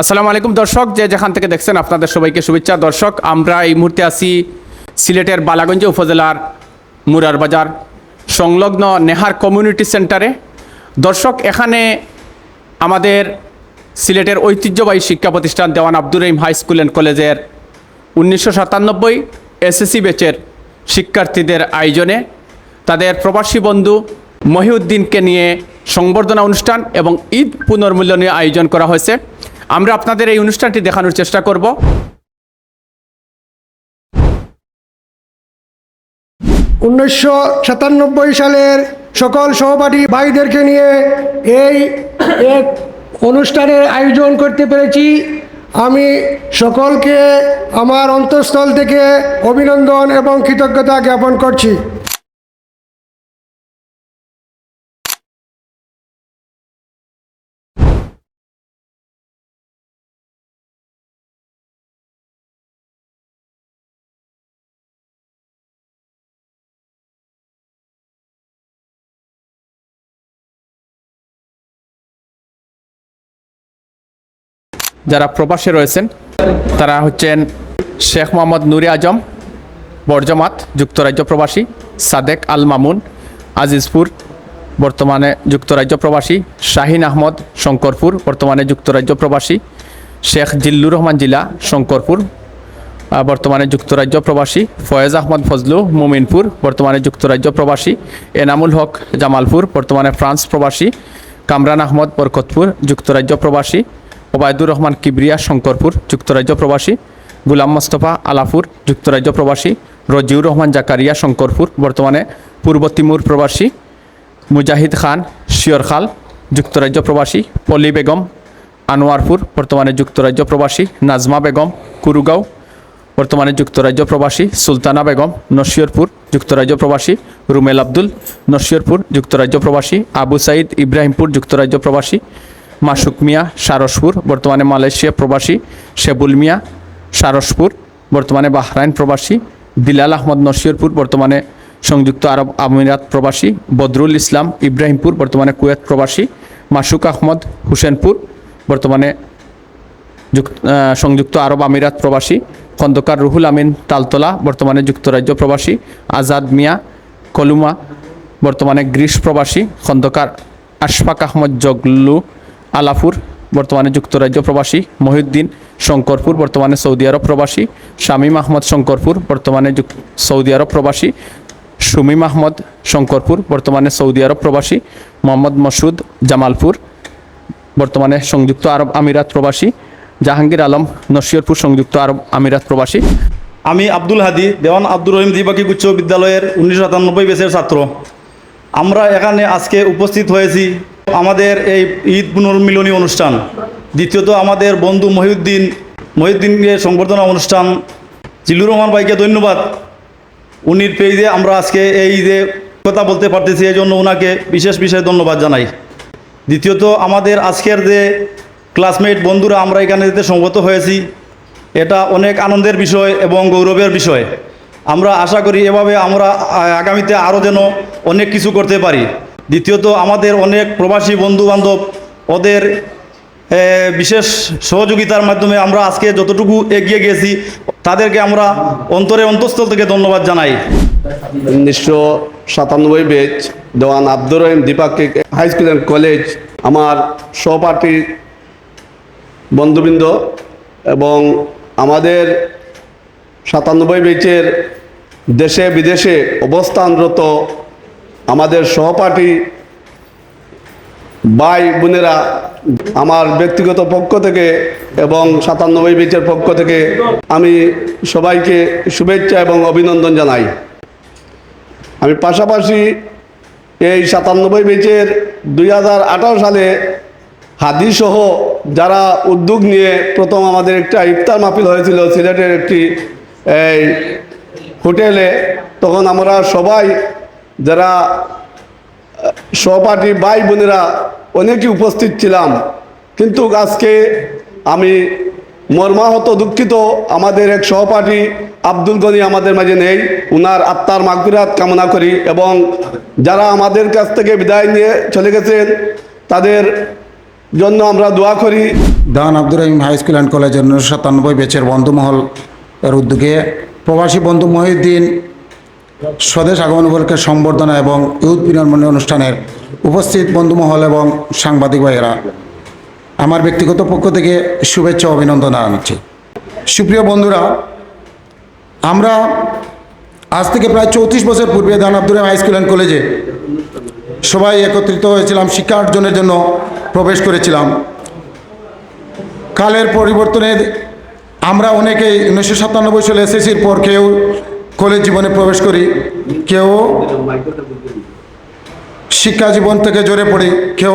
আসসালামু আলাইকুম, দর্শক। যে যেখান থেকে দেখছেন আপনাদের সবাইকে শুভেচ্ছা। দর্শক, আমরা এই মুহূর্তে আছি সিলেটের বালাগঞ্জ উপজেলার মুরার বাজার, সংলগ্ন নেহার কমিউনিটি সেন্টারে। দর্শক, এখানে আমাদের সিলেটের ঐতিহ্যবাহী শিক্ষা প্রতিষ্ঠান Dewan Abdur Rahim high school and কলেজের উনিশশো সাতানব্বই এসএসসি ব্যাচের শিক্ষার্থীদের আয়োজনে তাদের প্রবাসী বন্ধু মহিউদ্দিনকে নিয়ে সংবর্ধনা অনুষ্ঠান এবং ঈদ পুনর্মূল্যনীয় আয়োজন করা হয়েছে। আমরা আপনাদের এই অনুষ্ঠানটি দেখানোর চেষ্টা করব। উনিশশো সাতানব্বই সালের সকল সহপাঠী ভাইদেরকে নিয়ে এই এক অনুষ্ঠানের আয়োজন করতে পেরেছি। আমি সকলকে আমার অন্তঃস্থল থেকে অভিনন্দন এবং কৃতজ্ঞতা জ্ঞাপন করছি। যারা প্রবাসে রয়েছেন, তারা হচ্ছেন শেখ মোহাম্মদ নুরে আজম, বর্জমাত যুক্তরাজ্য প্রবাসী, সাদেক আল মামুন আজিজপুর, বর্তমানে যুক্তরাজ্য প্রবাসী, শাহিন আহমদ, শঙ্করপুর, বর্তমানে যুক্তরাজ্য প্রবাসী, শেখ জিল্লুর রহমান জিলা, শঙ্করপুর বর্তমানে যুক্তরাজ্য প্রবাসী, ফয়েজ আহমদ ফজলু, মুমিনপুর, বর্তমানে যুক্তরাজ্য প্রবাসী, এনামুল হক জামালপুর, বর্তমানে ফ্রান্স প্রবাসী, কামরান আহমদ বরকতপুর, যুক্তরাজ্য প্রবাসী ওবায়দুর রহমান কিবরিয়া, শঙ্করপুর, যুক্তরাজ্য প্রবাসী। গুলাম মোস্তফা আলাপুর, যুক্তরাজ্য প্রবাসী। রজিউর রহমান জাকারিয়া, শঙ্করপুর, বর্তমানে পূর্ব তিমুর প্রবাসী। মুজাহিদ খান শিয়রখাল যুক্তরাজ্য প্রবাসী। পলি বেগম, আনোয়ারপুর, বর্তমানে যুক্তরাজ্য প্রবাসী। নাজমা বেগম, কুরুগাঁও, বর্তমানে যুক্তরাজ্য প্রবাসী। সুলতানা বেগম নশিয়রপুর যুক্তরাজ্য প্রবাসী। রুমেল আব্দুল নশিয়রপুর যুক্তরাজ্য প্রবাসী। আবু সাইদ ইব্রাহিমপুর, যুক্তরাজ্য প্রবাসী। মাসুক মিয়া, সারসপুর, বর্তমানে মালয়েশিয়া প্রবাসী, শেবুল মিয়া, সারসপুর, বর্তমানে বাহরাইন প্রবাসী, বিলাল আহমদ নশিয়রপুর বর্তমানে সংযুক্ত আরব আমিরাত প্রবাসী, বদরুল ইসলাম ইব্রাহিমপুর, বর্তমানে কুয়েত প্রবাসী, মাসুক আহমদ হুসেনপুর, বর্তমানে যুক- সংযুক্ত আরব আমিরাত প্রবাসী, খন্দকার রুহুল আমিন তালতলা, বর্তমানে যুক্তরাজ্য প্রবাসী, আজাদ মিয়া কলুমা, বর্তমানে গ্রিস প্রবাসী, খন্দকার আশফাক আহমদ জগলু আলাপুর বর্তমানে যুক্তরাজ্য প্রবাসী, মহিউদ্দিন শঙ্করপুর, বর্তমানে সৌদি আরব প্রবাসী, শামীম আহমদ শঙ্করপুর, বর্তমানে সৌদি আরব প্রবাসী, সুমিম আহমদ শঙ্করপুর, বর্তমানে সৌদি আরব প্রবাসী, মোহাম্মদ মসুদ জামালপুর, বর্তমানে সংযুক্ত আরব আমিরাত প্রবাসী, জাহাঙ্গীর আলম নসিয়রপুর সংযুক্ত আরব আমিরাত প্রবাসী। আমি আব্দুল হাদি, দেওয়ান আব্দুর রহিম দ্বিপাক্ষিক উচ্চ বিদ্যালয়ের উনিশশো সাতানব্বই বেসের ছাত্র। আমরা এখানে আজকে উপস্থিত হয়েছি আমাদের এই ঈদ পুনর্মিলনী অনুষ্ঠান, দ্বিতীয়ত আমাদের বন্ধু মহিউদ্দিন, মহিউদ্দিনকে সংবর্ধনা অনুষ্ঠান। জিল্লুর রহমান ভাইকে ধন্যবাদ। উনির পেজে আমরা আজকে এই যে কথা বলতে পারতেছি এই জন্য ওনাকে বিশেষ বিশেষ ধন্যবাদ জানাই। দ্বিতীয়ত আমাদের আজকের যে ক্লাসমেট বন্ধুরা, আমরা এখানে যেতে সমবেত হয়েছি, এটা অনেক আনন্দের বিষয় এবং গৌরবের বিষয়। আমরা আশা করি এভাবে আমরা আগামীতে আরও যেন অনেক কিছু করতে পারি। দ্বিতীয়ত আমাদের অনেক প্রবাসী বন্ধু বান্ধব ওদের বিশেষ সহযোগিতার মাধ্যমে আমরা আজকে যতটুকু এগিয়ে গেছি, তাদেরকে আমরা অন্তরে অন্তঃস্থল থেকে ধন্যবাদ জানাই। উনিশশো সাতানব্বই বেচ দেওয়ান আব্দুর রহিম দ্বিপাক্ষিক হাই স্কুল অ্যান্ড কলেজ আমার সহপাঠী বন্ধুবৃন্দ এবং আমাদের সাতানব্বই বেচের দেশে বিদেশে অবস্থানরত আমাদের সহপাঠী ভাই বোনেরা আমার ব্যক্তিগত পক্ষ থেকে এবং সাতানব্বই বিচের পক্ষ থেকে আমি সবাইকে শুভেচ্ছা এবং অভিনন্দন জানাই। আমি পাশাপাশি এই সাতানব্বই বেচের দুই সালে হাদিসহ যারা উদ্যোগ নিয়ে প্রথম আমাদের একটা ইফতার মাহফিল হয়েছিল, সিলেটের একটি এই হোটেলে, তখন আমরা সবাই যারা সহপাঠী ভাই বোনেরা অনেকেই উপস্থিত ছিলাম। কিন্তু আজকে আমি মর্মাহত, দুঃখিত আমাদের এক সহপাঠী আব্দুল গনি আমাদের মাঝে নেই। উনার আত্মার মাগফিরাত কামনা করি এবং যারা আমাদের কাছ থেকে বিদায় নিয়ে চলে গেছেন, তাদের জন্য আমরা দোয়া করি। দান Abdur Rahim high school and কলেজের উনিশশো সাতানব্বই ব্যাচের বন্ধুমহল এর উদ্যোগে প্রবাসী বন্ধু মহিউদ্দিন স্বদেশ আগমন উপলক্ষে সম্বর্ধনা এবং ইউথ বিনিময় অনুষ্ঠানের উপস্থিত বন্ধুমহল এবং সাংবাদিক ভাইয়েরা, আমার ব্যক্তিগত পক্ষ থেকে শুভেচ্ছা অভিনন্দন জানাচ্ছি। সুপ্রিয় বন্ধুরা, আমরা আজ থেকে প্রায় চৌত্রিশ বছর পূর্বে দান আব্দুর হাই স্কুল অ্যান্ড কলেজে সবাই একত্রিত হয়েছিলাম, শিক্ষা অর্জনের জন্য প্রবেশ করেছিলাম। কালের পরিবর্তনে আমরা অনেকেই উনিশশো সাতানব্বই সালে এসএসসির পর কেউ কলেজ জীবনে প্রবেশ করি, কেউ শিক্ষা জীবন থেকে জোরে পড়ি, কেউ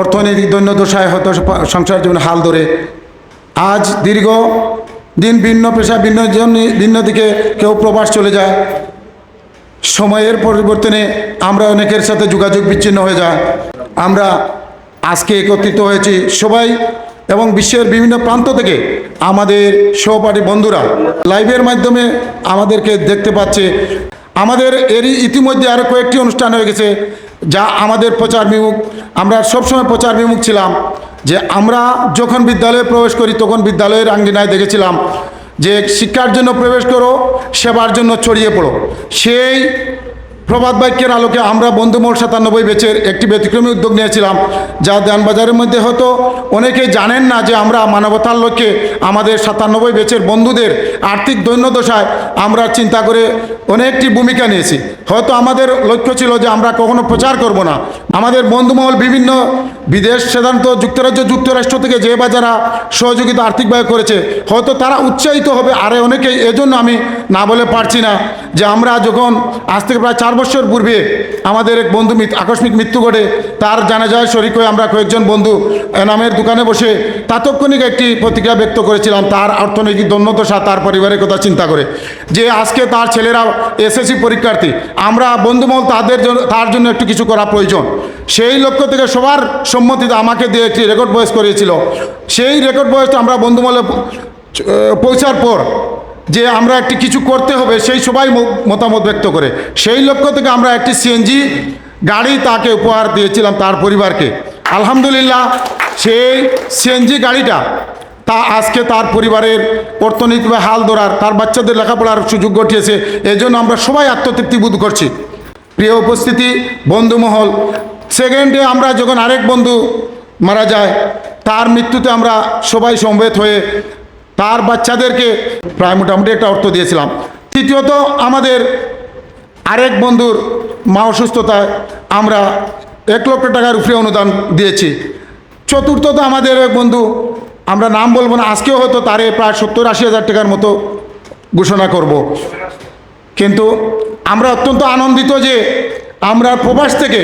অর্থনৈতিক দৈন্য দশায় হয়তো সংসার জীবনে হাল ধরে। আজ দীর্ঘ দিন ভিন্ন পেশা, ভিন্ন ভিন্ন দিকে কেউ প্রবাস চলে যায়। সময়ের পরিবর্তনে আমরা অনেকের সাথে যোগাযোগ বিচ্ছিন্ন হয়ে যায়। আমরা আজকে একত্রিত হয়েছি। সবাই এবং বিশ্বের বিভিন্ন প্রান্ত থেকে আমাদের সহপাঠী বন্ধুরা লাইভের মাধ্যমে আমাদেরকে দেখতে পাচ্ছে। আমাদের এরই ইতিমধ্যে আরও কয়েকটি অনুষ্ঠান হয়ে গেছে, যা আমাদের প্রচার বিমুখ। আমরা সবসময় প্রচার বিমুখ ছিলাম যে আমরা যখন বিদ্যালয়ে প্রবেশ করি, তখন বিদ্যালয়ের আঙ্গিনায় দেখেছিলাম যে শিক্ষার জন্য প্রবেশ করো, সেবার জন্য ছড়িয়ে পড়ো। সেই প্রবাদ বাক্যের আলোকে আমরা বন্ধু বন্ধুমোল সাতানব্বই বেচের একটি ব্যতিক্রমী উদ্যোগ নিয়েছিলাম, যা দেনবাজারের মধ্যে হয়তো অনেকেই জানেন না যে আমরা মানবতার লক্ষ্যে আমাদের সাতানব্বই বেচের বন্ধুদের আর্থিক দৈন্যদশায় আমরা চিন্তা করে অনেকটি ভূমিকা নিয়েছি। হয়তো আমাদের লক্ষ্য ছিল যে আমরা কখনো প্রচার করব না। আমাদের বন্ধুমহল বিভিন্ন বিদেশ সাধারণত যুক্তরাজ্য, যুক্তরাষ্ট্র থেকে যে বা যারা সহযোগিতা আর্থিকভাবে করেছে, হয়তো তারা উৎসাহিত হবে। আরে অনেকেই, এজন্য আমি না বলে পারছি না যে আমরা যখন আজ থেকে প্রায় চার বছর পূর্বে আমাদের এক বন্ধু আকস্মিক মৃত্যু ঘটে। তার জানা যায় শরিক হয়ে আমরা কয়েকজন বন্ধু এনামের দোকানে বসে তাৎক্ষণিক একটি প্রতিক্রিয়া ব্যক্ত করেছিলাম। তার অর্থনৈতিক দন্যদশা তার পরিবারের কথা চিন্তা করে। যে আজকে তার ছেলেরা এসএসসি পরীক্ষার্থী, আমরা বন্ধুমহল তাদের জন্য তার জন্য একটু কিছু করা প্রয়োজন। সেই লক্ষ্য থেকে সবার সম্মতিতে আমাকে দিয়ে একটি রেকর্ড বয়স করিয়েছিল। সেই রেকর্ড বয়সটা আমরা বন্ধুমহলে পৌঁছার পর যে আমরা একটি কিছু করতে হবে, সেই সবাই মতামত ব্যক্ত করে। সেই লক্ষ্য থেকে আমরা একটি সিএনজি গাড়ি তাকে উপহার দিয়েছিলাম তার পরিবারকে। আলহামদুলিল্লাহ, সেই সিএনজি গাড়িটা তা আজকে তার পরিবারের অর্থনৈতিকভাবে হাল ধরার, তার বাচ্চাদের লেখাপড়ার সুযোগ ঘটিয়েছে। এই জন্য আমরা সবাই আত্মতৃপ্তি বোধ করছি। প্রিয় উপস্থিতি, বন্ধুমহল সেকেন্ডে আমরা যখন আরেক বন্ধু মারা যায়, তার মৃত্যুতে আমরা সবাই সমবেত হয়ে তার বাচ্চাদেরকে প্রায় মোটামুটি একটা অর্থ দিয়েছিলাম তৃতীয়ত, আমাদের আরেক বন্ধুর মা অসুস্থতায় আমরা এক লক্ষ টাকার উপরে অনুদান দিয়েছি চতুর্থত, আমাদের এক বন্ধু, আমরা নাম বলব না, আজকেও হয়তো তারে প্রায় সত্তর আশি হাজার টাকার মতো ঘোষণা করব। কিন্তু আমরা অত্যন্ত আনন্দিত যে আমরা প্রবাস থেকে,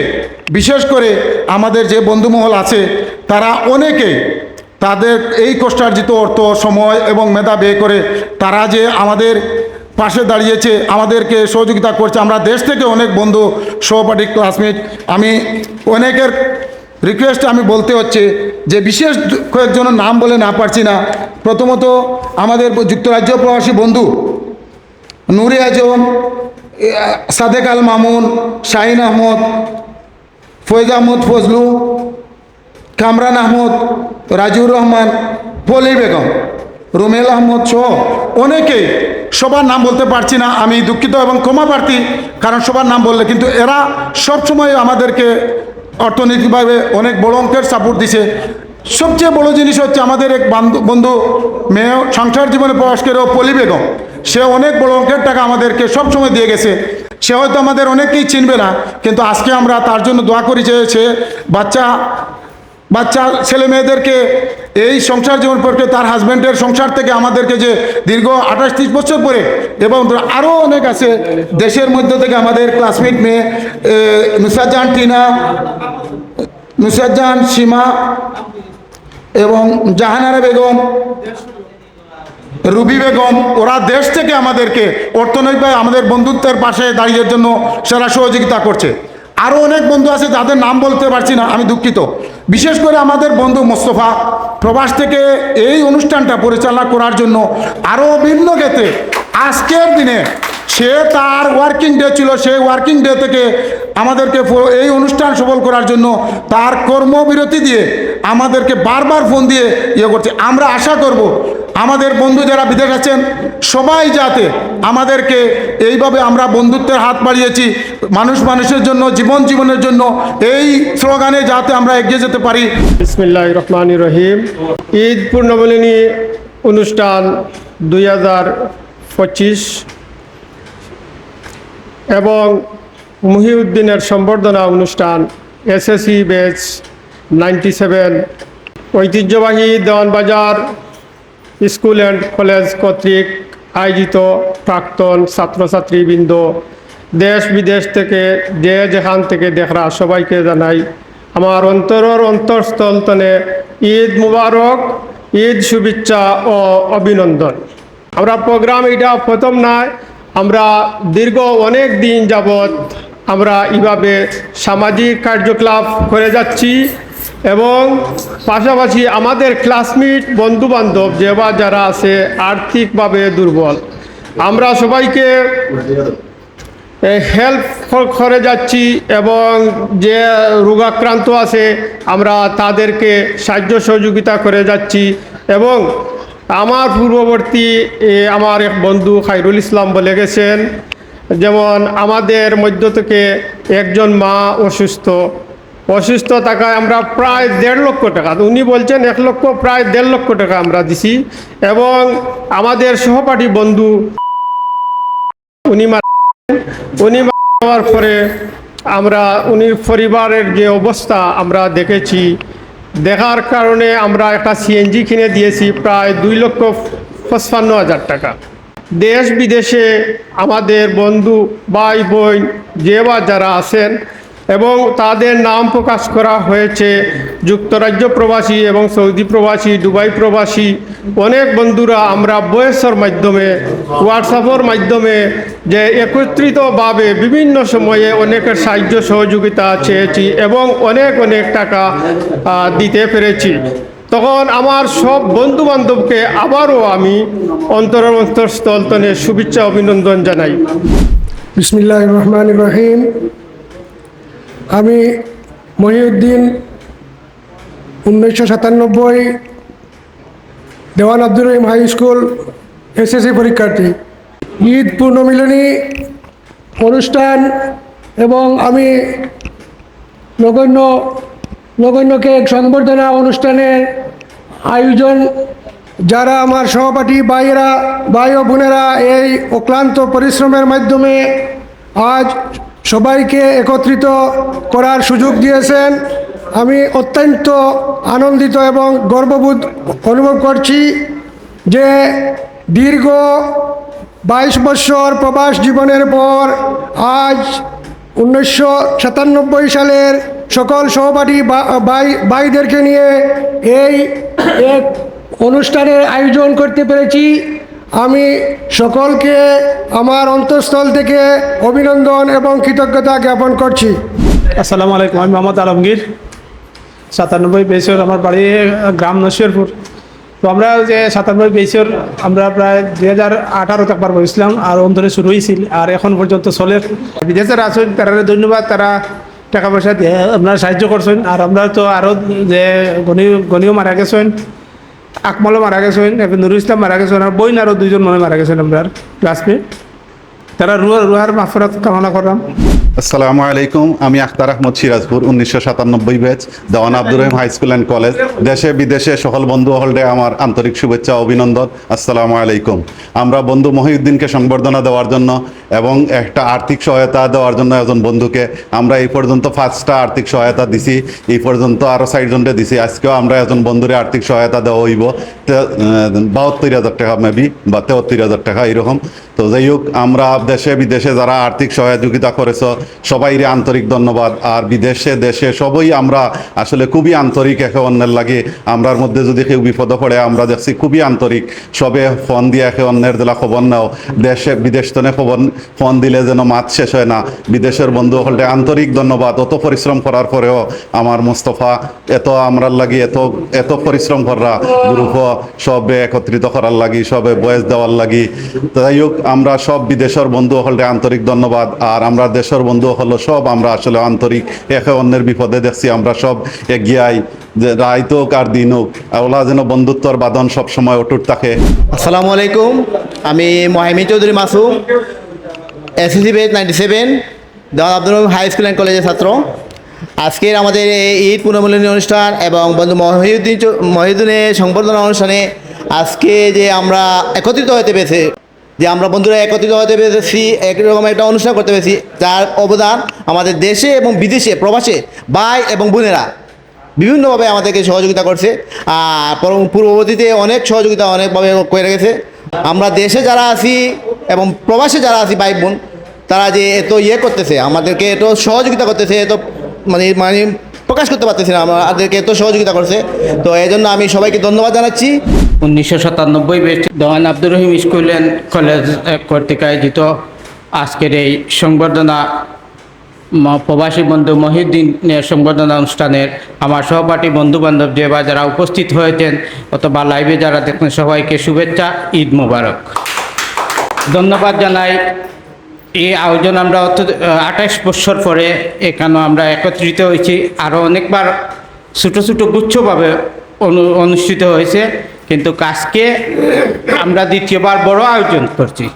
বিশেষ করে আমাদের যে বন্ধুমহল আছে, তারা অনেকেই তাদের এই কষ্টার্জিত অর্থ, সময় এবং মেধা ব্যয় করে তারা যে আমাদের পাশে দাঁড়িয়েছে, আমাদেরকে সহযোগিতা করছে। আমরা দেশ থেকে অনেক বন্ধু, সহপাঠী ক্লাসমেট আমি অনেকের রিকোয়েস্ট আমি বলতে হচ্ছে যে বিশেষ কয়েকজনের নাম বলে না পারছি না। প্রথমত আমাদের যুক্তরাজ্য প্রবাসী বন্ধু নুরে আজম সাদেক আল মামুন, শাহিন আহমদ ফৈজ আহমদ ফজলু কামরান আহমদ, রাজিউর রহমান পলি বেগম, রুমেল আহমদ সহ অনেকেই সবার নাম বলতে পারছি না, আমি দুঃখিত এবং ক্ষমা প্রার্থী, কারণ সবার নাম বললে কিন্তু এরা সবসময় আমাদেরকে অর্থনৈতিকভাবে অনেক বড় অঙ্কের সাপোর্ট দিছে। সবচেয়ে বড় জিনিস হচ্ছে আমাদের এক বন্ধু মেয়ে, সংসার জীবনে প্রবাস করেও পলি বেগম, সে অনেক বড় অঙ্কের টাকা আমাদেরকে সবসময় দিয়ে গেছে। সে হয়তো আমাদের অনেকেই চিনবে না, কিন্তু আজকে আমরা তার জন্য দোয়া করি যে সে বাচ্চা বাচ্চা ছেলে মেয়েদেরকে এই সংসার জীবন পর্কে তার হাজব্যান্ডের সংসার থেকে আমাদেরকে যে দীর্ঘ আঠাশ ত্রিশ বছর পরে এবং আরও অনেক আছে দেশের মধ্যে থেকে আমাদের ক্লাসমেট মেয়ে এ, নুসারজাহান টিনা নুসারজাহান সীমা এবং জাহানারা বেগম রুবি বেগম ওরা দেশ থেকে আমাদেরকে অর্থনৈতিকভাবে আমাদের বন্ধুত্বের পাশে দাঁড়িয়ে জন্য সেরা সহযোগিতা করছে। আরও অনেক বন্ধু আছে যাদের নাম বলতে পারছি না, আমি দুঃখিত। বিশেষ করে আমাদের বন্ধু মোস্তফা প্রবাস থেকে এই অনুষ্ঠানটা পরিচালনা করার জন্য আরও ভিন্ন ক্ষেত্রে আজকের দিনে সে তার ওয়ার্কিং ডে ছিল, সেই ওয়ার্কিং ডে থেকে আমাদেরকে এই অনুষ্ঠান সফল করার জন্য তার কর্মবিরতি দিয়ে আমাদেরকে বারবার ফোন দিয়ে ইয়ে করছে। আমরা আশা করব আমাদের বন্ধু যারা বিদেশ আছেন, সবাই যাতে আমাদেরকে এইভাবে আমরা বন্ধুত্বের হাত বাড়িয়েছি, মানুষ মানুষের জন্য, জীবন জীবনের জন্য, এই স্লোগানে যাতে আমরা এগিয়ে যেতে পারি। বিসমিল্লাহ রহমান রহিম। ঈদ পূর্ণমিলনী অনুষ্ঠান দুই হাজার পঁচিশ এবং মুহিউদ্দিনের সম্বর্ধনা অনুষ্ঠান এসএসসি ব্যাচ নাইনটি সেভেন। ঐতিহ্যবাহী দেওয়ানবাজার স্কুল অ্যান্ড কলেজ কর্তৃক আয়োজিত প্রাক্তন ছাত্রছাত্রীবৃন্দ, দেশ বিদেশ থেকে, যে যেখান থেকে দেখরা, সবাইকে জানাই আমার অন্তরের অন্তরস্থল তনে ঈদ মুবারক, ঈদ শুভেচ্ছা ও অভিনন্দন। আমরা প্রোগ্রাম এটা প্রথম নয়, আমরা দীর্ঘ অনেক দিন যাবৎ আমরা এইভাবে সামাজিক কার্যকলাপ করে যাচ্ছি। এবং পাশাপাশি আমাদের ক্লাসমেট বন্ধু বান্ধব যে বা যারা আছে, আর্থিকভাবে দুর্বল। আমরা সবাইকে হেল্প করে যাচ্ছি এবং যে রোগাক্রান্ত আছে, আমরা তাদেরকে সাহায্য সহযোগিতা করে যাচ্ছি এবং আমার পূর্ববর্তী আমার এক বন্ধু খাইরুল ইসলাম বলে গেছেন, যেমন আমাদের মধ্য থেকে একজন মা অসুস্থ। অসুস্থ থাকায় আমরা প্রায় দেড় লক্ষ টাকা, উনি বলছেন এক লক্ষ, প্রায় দেড় লক্ষ টাকা আমরা দিছি। এবং আমাদের সহপাঠী বন্ধু, উনি উনি মারা যাওয়ার পরে আমরা উনির পরিবারের যে অবস্থা আমরা দেখেছি, দেখার কারণে আমরা একটা সিএনজি কিনে দিয়েছি, প্রায় দুই লক্ষ পঁচপান্ন হাজার টাকা। দেশ বিদেশে আমাদের বন্ধু, ভাই, বোন, যে বা যারা আছেন এবং তাদের নাম প্রকাশ করা হয়েছে। যুক্তরাজ্য প্রবাসী এবং সৌদি প্রবাসী, দুবাই প্রবাসী। অনেক বন্ধুরা আমরা বয়সের মাধ্যমে, হোয়াটসঅ্যাপের মাধ্যমে যে একত্রিতভাবে বিভিন্ন সময়ে অনেকের সাহায্য সহযোগিতা চেয়েছি এবং অনেক অনেক টাকা দিতে পেরেছি। তখন আমার সব বন্ধু বান্ধবকে আবারও আমি অন্তরের অন্তরস্থল তনে শুভেচ্ছা, অভিনন্দন জানাই। বিসমিল্লাহ রহমান রহিম। আমি মহিউদ্দিন উনিশশো সাতানব্বই Dewan Abdur Rahim high school SSC পরীক্ষার্থী। ঈদ পূর্ণমিলনী অনুষ্ঠান এবং আমি নগণ্য, নগণ্যকে সংবর্ধনা অনুষ্ঠানের আয়োজন, যারা আমার সহপাঠী ভাইয়েরা, ভাই ও বোনেরা এই অক্লান্ত পরিশ্রমের মাধ্যমে আজ সবাইকে একত্রিত করার সুযোগ দিয়েছেন। আমি অত্যন্ত আনন্দিত এবং গর্ববোধ অনুভব করছি যে দীর্ঘ বাইশ বছর প্রবাস জীবনের পর আজ উনিশশো সাতানব্বই সালের সকল সহপাঠী ভাইদেরকে নিয়ে এই এক অনুষ্ঠানের আয়োজন করতে পেরেছি। আমি সকলকে আমার অন্তঃস্থল থেকে অভিনন্দন এবং কৃতজ্ঞতা জ্ঞাপন করছি। আসসালামু আলাইকুম আমি মোহাম্মদ আলমগীর সাতানব্বই বেসর আমার বাড়ি গ্রাম নসিরপুর। তো আমরা যে সাতানব্বই বেসর আমরা প্রায় দুই হাজার আঠারোতে একবার বসছিলাম আর অন্তরে শুরু হয়েছিল আর এখন পর্যন্ত চলে। বিদেশের আছেন তারা ধন্যবাদ তারা টাকা পয়সা দিয়ে আপনারা সাহায্য করছেন। আর আমরা তো আরও যে গণি গণিও মারা গেছেন। আকমলও মারা গেছেন এরপর নুরুল ইসলাম মারা গেছেন আর বইন আরও দুইজন মনে মারা গেছেন, আমরা ক্লাসমেট তারা রুয়ার রুহার মাফরাত কামনা করলাম। আসসালামু আলাইকুম, আমি আখতার আহমদ সিরাজপুর, উনিশশো সাতানব্বই batch, Dewan Abdur Rahim high school and college. দেশে, বিদেশে সকল বন্ধু হলডে আমার আন্তরিক শুভেচ্ছা অভিনন্দন। আসসালামু আলাইকুম। আমরা বন্ধু মহিউদ্দিনকে সংবর্ধনা দেওয়ার জন্য এবং একটা আর্থিক সহায়তা দেওয়ার জন্য একজন বন্ধুকে আমরা এই পর্যন্ত ফার্স্টটা আর্থিক সহায়তা দিছি, এই পর্যন্ত আরও ষাটজনকে দিছি। আজকেও আমরা একজন বন্ধুরে আর্থিক সহায়তা দেওয়া হইব। বাহাত্তর হাজার টাকা মেবি বা তেহত্তর হাজার টাকা, এরকম। তো যাই হোক আমরা দেশে, বিদেশে যারা আর্থিক সহযোগিতা করেছ, সবাইরে আন্তরিক ধন্যবাদ। আর বিদেশে, দেশে সবই আমরা আসলে খুবই আন্তরিক একে অন্যের লাগে। আমরার মধ্যে যদি কেউ বিপদ পড়ে, আমরা দেখছি খুবই আন্তরিক। সবে ফোন দিয়ে একে অন্যের দিলা খবর নাও। দেশে, বিদেশ তনে খবর, ফোন দিলে যেন মাত শেষ হয় না। বিদেশের বন্ধু হলে আন্তরিক ধন্যবাদ। অত পরিশ্রম করার পরেও আমার মুস্তফা, এত আমরার লাগি, এত এত পরিশ্রম করা। গ্রুপ সবে একত্রিত করার লাগি, সবে বয়স দেওয়ার লাগি। তো যাই হোক আমরা সব বিদেশের বন্ধু হলে আন্তরিক ধন্যবাদ, আর আমরা দেশের বন্ধু হলো সব আমরা আসলে আন্তরিক, একে অন্যের বিপদে দেখছি, আমরা সব এগিয়ে যে রাইত হোক আর দিন হোক ওলা যেন বন্ধুত্বর বাঁধন সবসময় অটুট থাকে। আসসালামু আলাইকুম, আমি Mahamin Chowdhury Masum, SSC batch ninety seven Abdul high school and কলেজের ছাত্র। আজকের আমাদের এই ঈদ পুনর্মিলনী অনুষ্ঠান এবং বন্ধু মহিউদ্দিন মহিউদ্দিনের সংবর্ধনা অনুষ্ঠানে আজকে যে আমরা একত্রিত হতে পেরেছি যে আমরা বন্ধুরা একত্রিত হতে পেরেছি একরকম একটা অনুষ্ঠান করতে পেরেছি। যার অবদান আমাদের দেশে এবং বিদেশে, প্রবাসে, ভাই এবং বোনেরা বিভিন্নভাবে আমাদেরকে সহযোগিতা করছে। আর পূর্ববর্তীতে অনেক সহযোগিতা অনেকভাবে করে গেছে আমরা দেশে যারা আছি এবং প্রবাসে যারা আছি, ভাই বোন, তারা যে এত ইয়ে করতেছে, আমাদেরকে এত সহযোগিতা করতেছে, এত মানে মানে প্রকাশ করতে পারতেছি না, আমাদেরকে এত সহযোগিতা করছে। তো এই জন্য আমি সবাইকে ধন্যবাদ জানাচ্ছি। উনিশশো সাতানব্বই batch Dewan Abdur Rahim school and college কর্তৃক আয়োজিত আজকের এই সংবর্ধনা প্রবাসী বন্ধু মহিউদ্দিনের সংবর্ধনা অনুষ্ঠানের আমার সহপাঠী বন্ধু বান্ধব যে বা যারা উপস্থিত হয়েছেন অথবা লাইভে যারা দেখছেন সবাইকে শুভেচ্ছা, ঈদ মোবারক। ধন্যবাদ জানাই। এই আয়োজন আমরা অত আঠাশ বছর পরে এখানে আমরা একত্রিত হয়েছি। আরও অনেকবার ছোটো ছোটো গুচ্ছভাবে অনু- অনুষ্ঠিত হয়েছে। কিন্তু কাজকে আমরা দ্বিতীয়বার বড় আয়োজন করছি।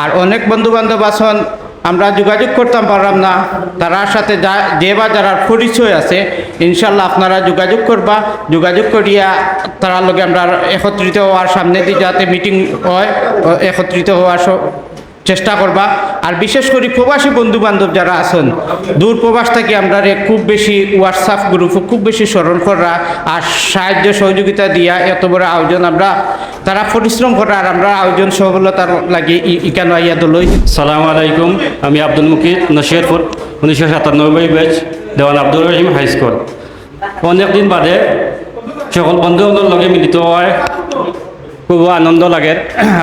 আর অনেক বন্ধু বান্ধব আছেন, আমরা যোগাযোগ করতাম, পারলাম না। তারার সাথে যা, যে বা যারা পরিচয় আছে ইনশাল্লাহ আপনারা যোগাযোগ করবা। যোগাযোগ করিয়া তারার লগে আমরা একত্রিত হওয়ার সামনে দিয়ে যাতে মিটিং হয়, একত্রিত হওয়ার চেষ্টা করবা। আর বিশেষ করে প্রবাসী বন্ধু বান্ধব যারা আছেন দূর প্রবাস থেকে আমরা খুব বেশি হোয়াটসঅ্যাপ গ্রুপ খুব বেশি স্মরণ করা আর সাহায্য সহযোগিতা দিয়া এত বড় আয়োজন আমরা, তারা পরিশ্রম করা আর আমরা আয়োজন সফলতার লাগে ইকানো আইয়া দলই। সালাম আলাইকুম, আমি আব্দুল মুকিদ নশিরপুর উনিশশো সাতানব্বই batch, Dewan Abdul Rahim high school. অনেকদিন বাদে সকল বন্ধুবান্ধব লগে মিলিত হয়, খুব আনন্দ লাগে।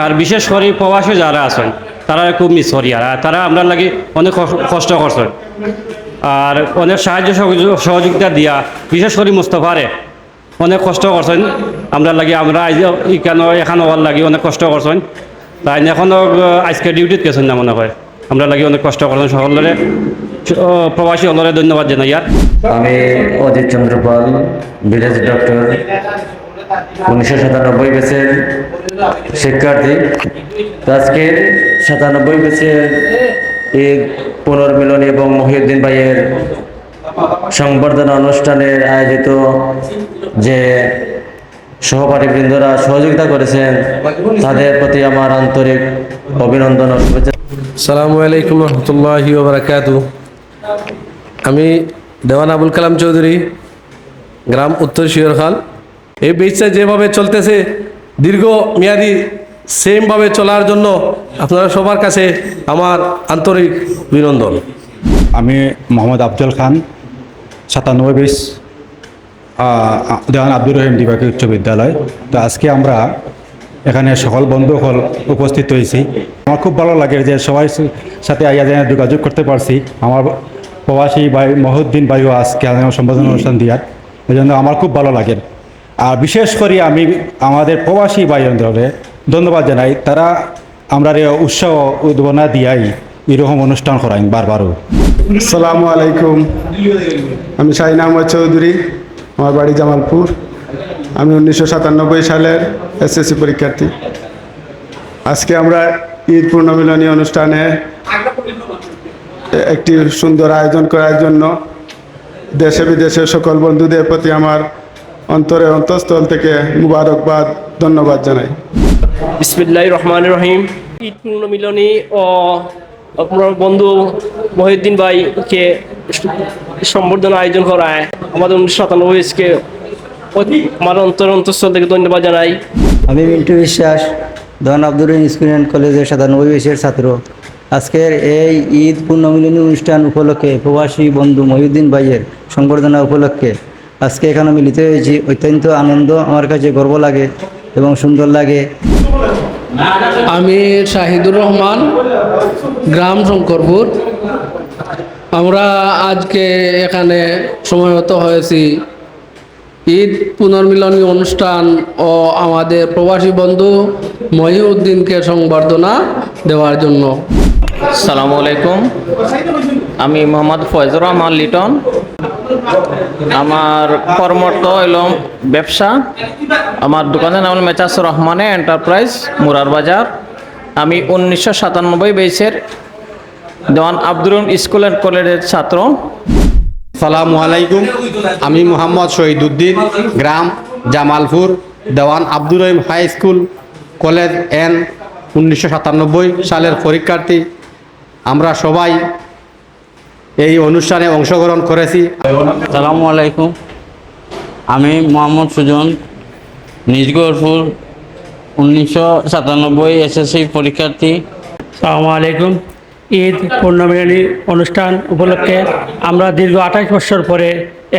আর বিশেষ করে প্রবাসী যারা আছেন তারা খুব মিস করি আর তারা আমরা লাগি অনেক কষ্ট- করছেন আর অনেক সাহায্য সহযোগ- সহযোগিতা দিয়া, বিশেষ করে মুস্তফারে, অনেক কষ্ট করছেন। আমরা লাগি, আমরা ইকানো এখানে হওয়ার লাগি অনেক কষ্ট করছেন। তাই এখনও আজকে ডিউটিত গেছেন না মনে হয়। আমরা লাগি অনেক কষ্ট করছেন সকলের। প্রবাসী হলরে ধন্যবাদ জানাই আর। আমি অজিত চন্দ্র পাল ভিলেজ ডক্টর, উনিশশো সাতানব্বই ব্যাচের শিক্ষার্থী আজকের সাতানব্বই ব্যাচের ঈদ পুনর্মিলনী এবং মহিউদ্দিন ভাইয়ের সংবর্ধনা অনুষ্ঠানের আয়োজিত যে সহপাঠীবৃন্দরা সহযোগিতা করেছেন, তাদের প্রতি আমার আন্তরিক অভিনন্দন সালামু আলাইকুম রহমতুল্লাহ বারাকাত আমি দেওয়ান আবুল কালাম চৌধুরী, গ্রাম উত্তর শিওরখাল। এই বেচটা যেভাবে চলতেছে দীর্ঘ মেয়াদি সেমভাবে চলার জন্য আপনারা সবার কাছে আমার আন্তরিক অভিনন্দন। আমি মোহাম্মদ আফজল খান, সাতানব্বই বিশ দেওয়ান আব্দুর রহিম দিবাকী উচ্চ বিদ্যালয়। তো আজকে আমরা এখানে সকল বন্ধুসকল উপস্থিত হয়েছি। আমার খুব ভালো লাগে যে সবাই সাথে আইয়া যেন যোগাযোগ করতে পারছি। আমার প্রবাসী ভাই মহুদ্দিন ভাইও আজকে সম্বোধন অনুষ্ঠান দিয়ার এই জন্য আমার খুব ভালো লাগে। আর বিশেষ করে আমি আমাদের প্রবাসী ভাইদের ধন্যবাদ জানাই। তারা আমরা উৎসাহ উদ্দীপনা দিয়াই এরকম অনুষ্ঠান করাই বারবারও। আসসালামু আলাইকুম। আমি শাহিন আহমদ চৌধুরী, আমার বাড়ি জামালপুর। আমি উনিশশো সাতানব্বই সালের এসএসসি পরীক্ষার্থী। আজকে আমরা ঈদ পূর্ণমিলনী অনুষ্ঠানে একটি সুন্দর আয়োজন করার জন্য দেশে বিদেশের সকল বন্ধুদের প্রতি আমার অন্তরে অন্তঃস্থল থেকে মুবারকবাদ ধন্যবাদ জানাই। বিসমিল্লাহ রহমান রহিম। ঈদ পূর্ণমিলনী ও আপনার বন্ধু মহিউদ্দিন ভাইকে সম্বর্ধনা আয়োজন করায় আমাদের উনিশশো সাতানব্বইকে আমার অন্তর অন্তঃস্থল থেকে ধন্যবাদ জানাই। আমি মিন্টু বিশ্বাস ধন আব্দুর রহিম স্কুল অ্যান্ড কলেজের সাতানব্বই বয়সের ছাত্র। আজকের এই ঈদ পূর্ণমিলনী অনুষ্ঠান উপলক্ষে প্রবাসী বন্ধু মহিউদ্দিন ভাইয়ের সংবর্ধনা উপলক্ষে আজকে এখানে মিলিত হয়েছি। অত্যন্ত আনন্দ আমার কাছে গর্ব লাগে এবং সুন্দর লাগে। আমি শাহিদুর রহমান গ্রাম শঙ্করপুর। আমরা আজকে এখানে সময়ত হয়েছি। ঈদ পুনর্মিলনী অনুষ্ঠান ও আমাদের প্রবাসী বন্ধু মহিউদ্দিনকে সংবর্ধনা দেওয়ার জন্য। সালামু আলাইকুম। আমি মোহাম্মদ ফয়জুর রহমান লিটন। আমার কর্মরত হইল ব্যবসা। আমার দোকানের নাম হল মেচাস রহমানে এন্টারপ্রাইজ মুরার বাজার। আমি উনিশশো সাতানব্বই বেসের দেওয়ান আব্দুল স্কুল অ্যান্ড কলেজের ছাত্র। সালামু আলাইকুম। আমি মোহাম্মদ শহীদুদ্দিন, গ্রাম Jamalpur, Dewan Abdur Rahim high school, college and, উনিশশো সাতানব্বই সালের পরীক্ষার্থী। আমরা সবাই এই অনুষ্ঠানে অংশগ্রহণ করেছি। সালামু আলাইকুম। আমি মোহাম্মদ সুজন নিজগরপুর উনিশশো সাতানব্বই এসএসসি পরীক্ষার্থী। সালামু আলাইকুম। ঈদ পূর্ণমিলনী অনুষ্ঠান উপলক্ষে আমরা দীর্ঘ আঠাশ বছর পরে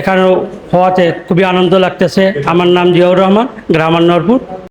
এখানেও হওয়াতে খুবই আনন্দ লাগতেছে। আমার নাম জিয়াউর রহমান গ্রাম আনোয়ারপুর